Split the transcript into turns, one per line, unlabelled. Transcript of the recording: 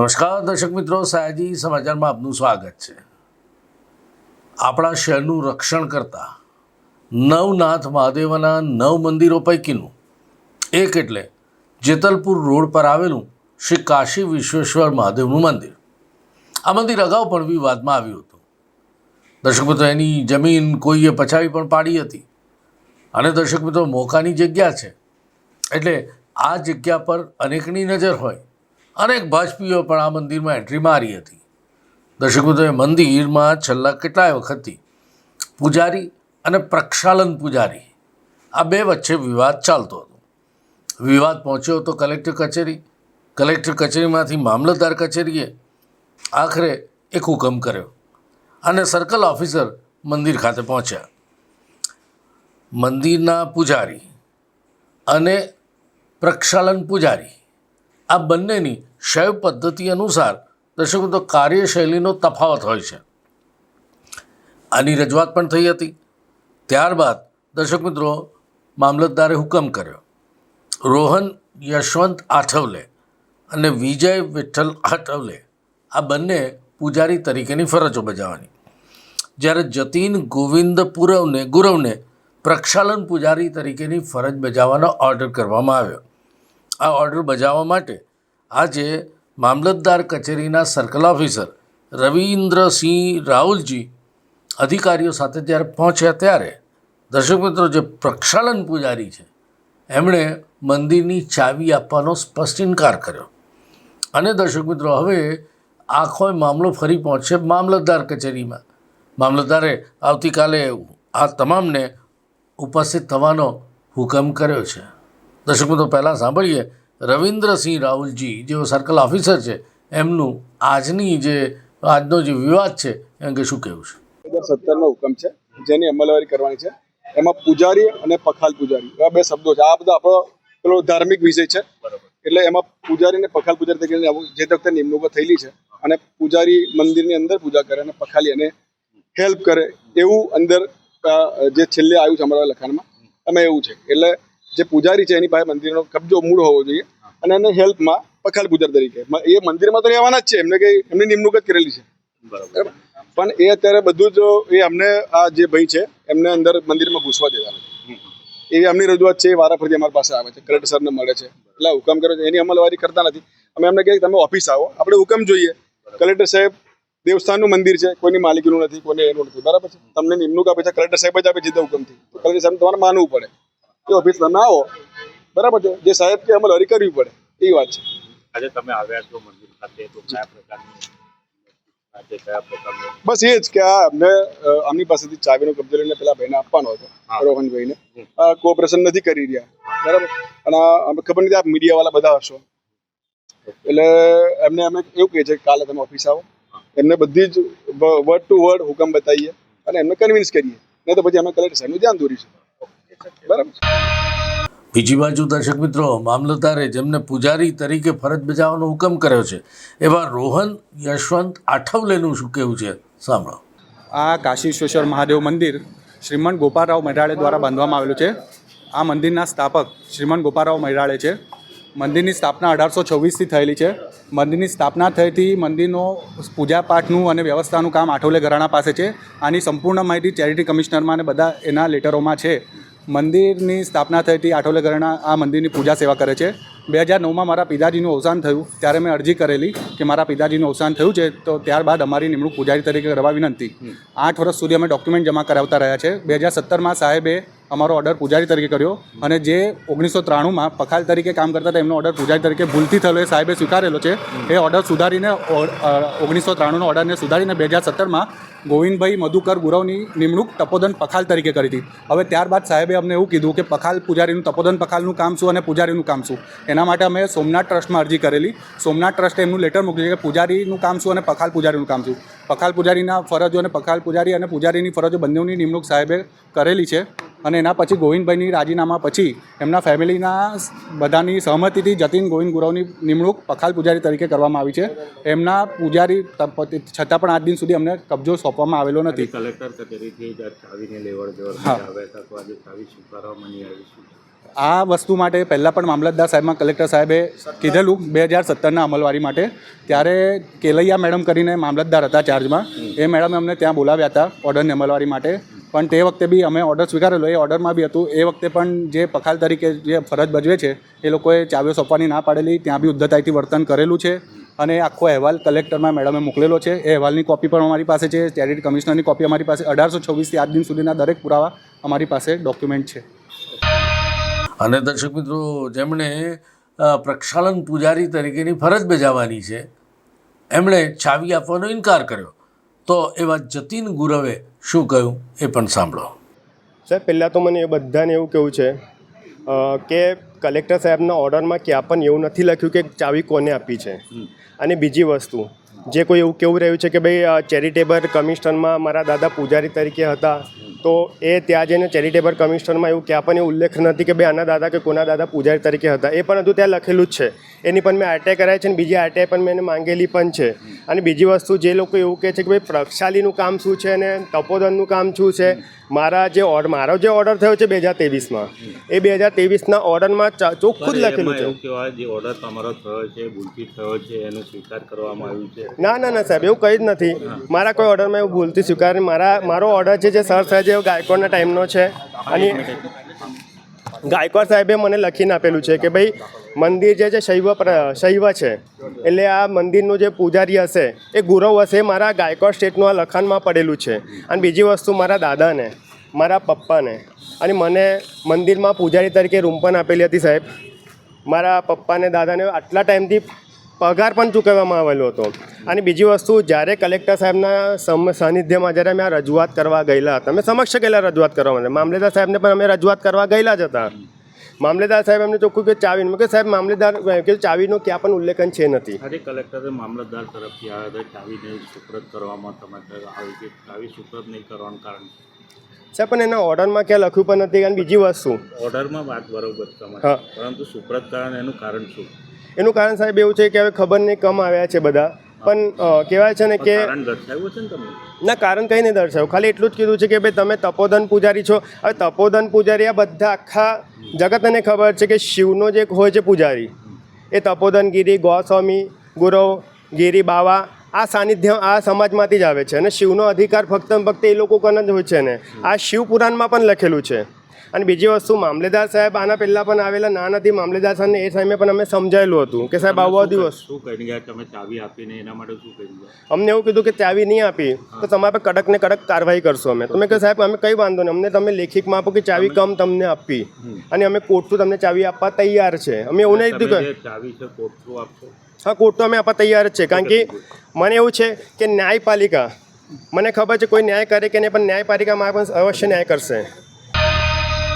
નમસ્કાર, દર્શક મિત્રો. સયાજી સમાચારમાં આપનું સ્વાગત છે. આપણા શહેરનું રક્ષણ કરતા નવનાથ મહાદેવના નવ મંદિરો પૈકીનું એક એટલે જેતલપુર રોડ પર આવેલું શ્રી કાશી વિશ્વેશ્વર મહાદેવનું મંદિર. આ મંદિર અગાઉ પણ વિવાદમાં આવ્યું હતું. દર્શક મિત્રો, એની જમીન કોઈએ પછાવી પણ પાડી હતી. અને દર્શક મિત્રો, મોકાની જગ્યા છે. એટલે આ જગ્યા પર અનેકની નજર હોય. અનેક ભાજપીઓ પણ આ મંદિરમાં એન્ટ્રી મારી હતી. દર્શકો એ મંદિરમાં છેલ્લા કેટલાય વખતથી પૂજારી અને પ્રક્ષાલન પૂજારી આ બે વચ્ચે વિવાદ ચાલતો હતો. વિવાદ પહોંચ્યો હતો કલેક્ટર કચેરી, કલેક્ટર કચેરીમાંથી મામલતદાર કચેરીએ આખરે એક હુકમ કર્યો અને સર્કલ ઓફિસર મંદિર ખાતે પહોંચ્યા. મંદિરના પૂજારી અને પ્રક્ષાલન પૂજારી આ બંનેની શૈવ પદ્ધતિ અનુસાર દર્શકો, તો કાર્યશૈલીનો તફાવત હોય છે. આની રજૂઆત પણ થઈ હતી. ત્યારબાદ દર્શક મિત્રો મામલતદારે હુકમ કર્યો. રોહન યશવંત આઠવલે અને વિજય વિઠ્ઠલ આઠવલે આ બંને પૂજારી તરીકેની ફરજો બજાવવાની. જ્યારે જતીન ગોવિંદ પુરવને ગુરવને પ્રક્ષાલન પૂજારી તરીકેની ફરજ બજાવવાનો ઓર્ડર કરવામાં આવ્યો. આ ઓર્ડર બજાવવા માટે આજે મામલતદાર કચેરીના સર્કલ ઓફિસર રવિન્દ્રસિંહ રાહુલજી અધિકારીઓ સાથે જ્યારે પહોંચ્યા ત્યારે, દર્શક મિત્રો, જે પ્રક્ષાલન પૂજારી છે, એમણે મંદિરની ચાવી આપવાનો સ્પષ્ટ ઇનકાર કર્યો. અને દર્શક મિત્રો, હવે આખો મામલો ફરી પહોંચશે મામલતદાર કચેરીમાં. મામલતદારે આવતીકાલે આ તમામને ઉપસ્થિત થવાનો હુકમ કર્યો છે. દર્શક મિત્રો પહેલાં સાંભળીએ રવિન્દ્રસિંહ રાહુલજી જેઓ સર્કલ ઓફિસર છે એમનું આજની જે આજનો જે વિવાદ છે એ અંગે શું કહેવું છે?
બે હજાર સત્તરનો હુકમ છે જેની અમલવારી કરવાની છે. એમાં પૂજારી અને પખાલ પૂજારી એવા બે શબ્દો છે. આ બધો આપણો પેલો ધાર્મિક વિષય છે. એટલે એમાં પૂજારી અને પખાલ પૂજારી તરીકે જે તક વખતે નિમણૂકો થયેલી છે અને પૂજારી મંદિરની અંદર પૂજા કરે અને પખાલી એને હેલ્પ કરે એવું અંદર જે છેલ્લે આવ્યું છે અમારા લખાણમાં. એમાં એવું છે. એટલે જે પૂજારી છે એની પાસે મંદિરનો કબજો મૂળ હોવો જોઈએ અને એને હેલ્પમાં પખાલ પૂજારી તરીકે. એ મંદિરમાં તો રહેવાના જ છે એમને કઈ એમની નિમણૂક જ કરેલી છે. બરાબર. પણ એ અત્યારે બધું જ એ અમને આ જે ભાઈ છે એમને અંદર મંદિરમાં ઘૂસવા દેતા નથી. એવી અમની રજૂઆત છે એ વારાફરતી અમારી પાસે આવે છે કલેક્ટર સરને મળે છે. એટલે હુકમ કરે છે એની અમલવારી કરતા નથી. અમે એમને કહીએ તમે ઓફિસ આવો આપણે હુકમ જોઈએ. કલેક્ટર સાહેબ દેવસ્થાનનું મંદિર છે કોઈની માલિકીનું નથી કોઈને એનું નથી. બરાબર છે? તમને નિમણૂક આપે છે કલેક્ટર સાહેબ જ આપે છે હુકમથી. કલેક્ટર સાહેબ તમારે માનવું પડે. એ ઓફિસ તમે આવો. બરાબર છે? જે સાહેબ કે અમલવારી કરવી પડે એ વાત છે.
આજે તમે આવ્યા છો મંદિર ખાતે તો કયા પ્રકારની
બસ એ જ કે આ અમને આમની પાસેથી ચાવીનો કબજો લઈને પેલા ભાઈને આપવાનો હતો. રોહનભાઈને કોઓપરેશન નથી કરી રહ્યા. બરાબર? અને અમે ખબર નથી આપ મીડિયાવાળા બધા હશો. એટલે એમને અમે એવું કહે છે કે કાલે તમે ઓફિસ આવો. એમને બધી જ વર્ડ ટુ વર્ડ હુકમ બતાવીએ અને એમને કન્વિન્સ કરીએ. નહીં તો પછી અમે કલેક્ટર સાહેબનું ધ્યાન દોરીશું. બરાબર
બીજી બાજુ દર્શક મિત્રો મામલતદારે જેમને પૂજારી તરીકે ફરજ બજાવવાનો હુકમ કર્યો છે એવા રોહન યશવંત આઠવલેનું શું કહેવું છે? સાંભળો.
આ કાશીશ્વેશ્વર મહાદેવ મંદિર શ્રીમંત ગોપાલરાવ મહેરાળે દ્વારા બાંધવામાં આવેલું છે. આ મંદિરના સ્થાપક શ્રીમંત ગોપાલરાવ મહેરાળે છે. મંદિરની સ્થાપના અઢારસો છવ્વીસથી થયેલી છે. મંદિરની સ્થાપના થઈથી મંદિરનો પૂજાપાઠનું અને વ્યવસ્થાનું કામ આઠોલે ઘરાણા પાસે છે. આની સંપૂર્ણ માહિતી ચેરિટી કમિશનરમાં અને બધા એના લેટરોમાં છે. મંદિરની સ્થાપના થઈથી આઠોલે ઘરાણા આ મંદિરની પૂજા સેવા કરે છે. બે હજાર નવમાં મારા પિતાજીનું અવસાન થયું ત્યારે મેં અરજી કરેલી કે મારા પિતાજીનું અવસાન થયું છે તો ત્યારબાદ અમારી નિમણૂક પૂજારી તરીકે કરવા વિનંતી. આઠ વર્ષ સુધી અમે ડોક્યુમેન્ટ જમા કરાવતા રહ્યા છે. બે હજાર સત્તરમાં સાહેબે અમારો ઓર્ડર પૂજારી તરીકે કર્યો અને જે ઓગણીસો ત્રાણુંમાં પખાલ તરીકે કામ કરતા હતા, એમનો ઓર્ડર પૂજારી તરીકે ભૂલથી થયેલો એ સાહેબે સ્વીકારેલો છે. એ ઓર્ડર સુધારીને ઓગણીસો ત્રાણુંનો ઓર્ડરને સુધારીને બે હજાર સત્તરમાં ગોવિંદભાઈ મધુકર ગુરવની નિમણૂક તપોદન પખાલ તરીકે કરી હતી. હવે ત્યારબાદ સાહેબે અમને એવું કીધું કે પખાલ પૂજારીનું તપોદન પખાલનું કામ શું અને પૂજારીનું કામ શું? એના માટે અમે સોમનાથ ટ્રસ્ટમાં અરજી કરેલી. સોમનાથ ટ્રસ્ટે એમનું લેટર મોકલ્યું કે પૂજારીનું કામ શું અને પખાલ પૂજારીનું કામ શું? પખાલ પૂજારીના ફરજો અને પખાલ પૂજારી અને પૂજારીની ફરજો બંનેની નિમણૂક સાહેબે કરેલી છે. અને એના પછી ગોવિંદભાઈની રાજીનામા પછી એમના ફેમિલીના બધાની સહમતિથી જતીન ગોવિંદ ગુરવની નિમણૂક પખાલ પૂજારી તરીકે કરવામાં આવી છે. એમના પૂજારી છતાં પણ આજ દિન સુધી અમને કબજો સોંપવામાં આવેલો નથી.
આ
વસ્તુ માટે પહેલાં પણ મામલતદાર સાહેબમાં કલેક્ટર સાહેબે કીધેલું બે હજાર સત્તરના અમલવારી માટે. ત્યારે કેલૈયા મેડમ કરીને મામલતદાર હતા ચાર્જમાં એ મેડમે અમને ત્યાં બોલાવ્યા હતા ઓર્ડરની અમલવારી માટે. પણ તે વખતે બી અમે ઓર્ડર સ્વીકારેલો. એ ઓર્ડરમાં બી હતું. એ વખતે પણ જે પખાલ તરીકે જે ફરજ ભજવે છે, એ લોકોએ ચાવીઓ સોંપવાની ના પાડેલી. ત્યાં બી ઉદ્ધતાઈથી વર્તન કરેલું છે અને આખો અહેવાલ કલેક્ટરમાં મેડમે મોકલેલો છે. એ અહેવાલની કોપી પણ અમારી પાસે છે. ચેરિટી કમિશનરની કોપી અમારી પાસે. અઢારસો છવ્વીસથી આજ દિન સુધીના દરેક પુરાવા અમારી પાસે ડોક્યુમેન્ટ છે.
અને દર્શક મિત્રો, જેમણે પ્રક્ષાલન પૂજારી તરીકેની ફરજ બજાવવાની છે, એમણે ચાવી આપવાનો ઇનકાર કર્યો. તો એવા જતીન ગુરવે શું કહ્યું એ પણ સાંભળો.
સાહેબ પહેલાં તો મને એ બધાને એવું કેવું છે કે કલેક્ટર સાહેબના ઓર્ડરમાં ક્યાં પણ એવું નથી લખ્યું કે ચાવી કોને આપી છે. અને બીજી વસ્તુ જે કોઈ એવું કેવું રહ્યું છે કે ભાઈ ચેરિટેબલ કમિશનમાં મારા દાદા પૂજારી તરીકે હતા તો એ ત્યાં જઈને ચેરિટેબલ કમિશનમાં એવું ક્યાં પણ એ ઉલ્લેખ નથી કે ભાઈ આના દાદા કે કોના દાદા પૂજારી તરીકે હતા. એ પણ હતું ત્યાં લખેલું જ છે. એની પણ મેં આરટીઆઈ કરાવી છે અને બીજી આરટીઆઈ પણ મેં એને માંગેલી પણ છે. અને બીજી વસ્તુ જે લોકો એવું કહે છે કે ભાઈ પ્રક્ષાલીનું કામ શું છે અને તપોદનનું કામ શું છે? મારા જે ઓર્ડર મારો જે ઓર્ડર થયો છે બે હજાર ત્રેવીસમાં એ બે હજાર ત્રેવીસના ઓર્ડરમાં ચોખ્ખું જ લખેલું છે.
જે ઓર્ડર તમારો થયો છે ભૂલથી થયો છે એનો સ્વીકાર કરવામાં આવ્યું છે.
ના ના ના સાહેબ એવું કંઈ જ નથી. મારા કોઈ ઓર્ડરમાં એવું ભૂલથી સ્વીકાર મારા મારો ઓર્ડર છે જે સર સાહેબ એ ગાયકવાડના ટાઈમનો છે અને ગાયકવાડ સાહેબે મને લખીને આપેલું છે કે ભાઈ, મંદિર જે છે શૈવ શૈવ છે. એટલે આ મંદિરનું જે પૂજારી હશે, એ ગુરવ હશે મારા ગાયકવાડ સ્ટેટનું આ લખાણમાં પડેલું છે. અને બીજી વસ્તુ મારા દાદાને, મારા પપ્પાને. અને મને મંદિરમાં પૂજારી તરીકે રૂમ પણ આપેલી હતી સાહેબ. મારા પપ્પાને, દાદાને આટલા ટાઈમથી પગાર પણ ચૂકવવામાં આવેલો હતો. અને બીજી વસ્તુ જ્યારે કલેક્ટર સાહેબના સમ સાનિધ્યમાં જ્યારે અમે આ રજૂઆત કરવા ગયેલા હતા અમે સમક્ષ ગયેલા રજૂઆત કરવા માટે મામલેદાર સાહેબને પણ અમે રજૂઆત કરવા ગયેલા જ હતા. મામલેદાર સાહેબ એમને ચોખ્ખું કે ચાવીનું કે સાહેબ મામલેદાર કે ચાવીનો ક્યાં પણ ઉલ્લેખન છે નથી.
અરે કલેક્ટરે મામલતદાર તરફથી આવ્યા હતા ચાવીને સુપ્રત કરવામાં તમારે આવી કે ચાવી સુપ્રત નહીં કરવાનું કારણ
સાહેબ પણ એના ઓર્ડરમાં ક્યાં લખ્યું પણ નથી અને બીજી વસ્તુ.
ઓર્ડરમાં વાત બરોબર તમારે. પરંતુ સુપ્રત કારણ એનું કારણ શું?
એનું કારણ સાહેબ એવું છે કે હવે ખબર નહીં કમ આવ્યા છે બધા. પણ કહેવાય છે ને કે
ના
કારણ કંઈ નહીં દર્શાવ્યું. ખાલી એટલું જ કીધું છે કે ભાઈ તમે તપોધન પૂજારી છો. હવે તપોધન પૂજારી આ બધા આખા જગતને ખબર છે કે શિવનો જે હોય છે પૂજારી. એ તપોધન ગિરી ગોસ્વામી ગુરવ ગીરી બાવા આ સાનિધ્ય આ સમાજમાંથી જ આવે છે. અને શિવનો અધિકાર ફક્ત ફક્ત એ લોકો કન જ હોય છે ને? આ શિવ પુરાણમાં પણ લખેલું છે. અને બીજી વસ્તુ મામલેદાર સાહેબ આના પહેલાં પણ આવેલા ના નથી મામલેદાર સાહેબને એ સામે પણ અમે સમજાયેલું હતું કે સાહેબ આવો દિવસ.
શું કહી ગયા તમે ચાવી આપીને એના માટે શું ગયા
અમને એવું કીધું કે ચાવી નહીં આપી તો તમારે પર કડક ને કડક કાર્યવાહી કરશો અમે. તમે કહે સાહેબ અમે કંઈ વાંધો નહીં. અમને તમે લેખિકમાં આપો કે ચાવી કમ તમને આપી. અને અમે કોર્ટથી તમને ચાવી આપવા તૈયાર છે. અમે એવું નહીં કીધું
કે ચાવી છે કોર્ટ થ્રુ આપશો?
હા કોર્ટ તો અમે આપવા તૈયાર જ છે. કારણ કે મને એવું છે કે ન્યાયપાલિકા મને ખબર છે કોઈ ન્યાય કરે કે નહીં પણ ન્યાયપાલિકા મારે પણ અવશ્ય ન્યાય કરશે.